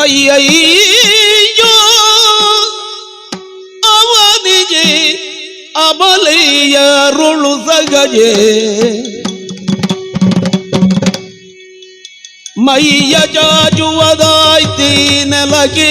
ಅಯ್ಯಯ್ಯೋ ಅವನಿಗೆ ಅಬಲೆಯರುಳು ಸಗಜೆ. ಮೈಯ ಜಾಜುವದಾಯ್ತಿ ನೆಲಗೆ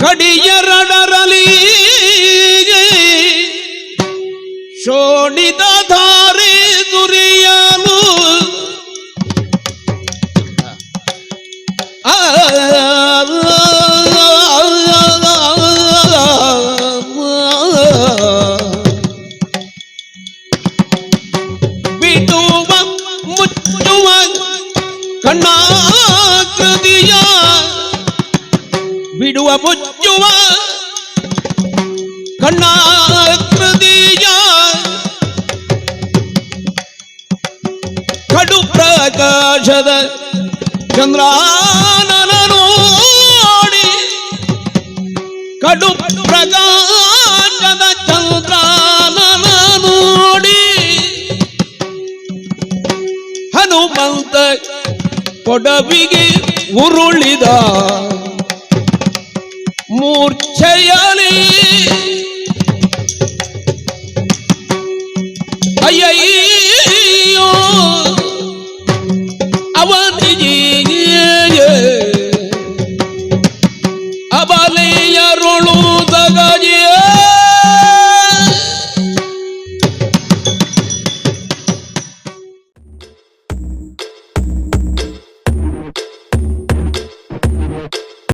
ಕಡಿಯರಡರಲಿ ಶೋಣಿದ ಧಾರೆ ದುರಿಯಲು ಬಿಡುವ ಮುಚ್ಚುವ ಕಣ್ಣಾಕೃತಿಯ ಮುಚ್ಚುವ ಕಣ್ಣಾಕೃತಿಯ ಕಡು ಪ್ರಕಾಶದ ಚಂದ್ರಾನನ ನೋಡಿ. ಕಡು ಪ್ರಕಾಶದ ಚಂದ್ರಾನನ ನೋಡಿ. ಹನುಮಂತ ಕೊಡವಿಗೆ ಉರುಳಿದ മൂർച്ചയാളി അയ്യോ അവൻ അവലയ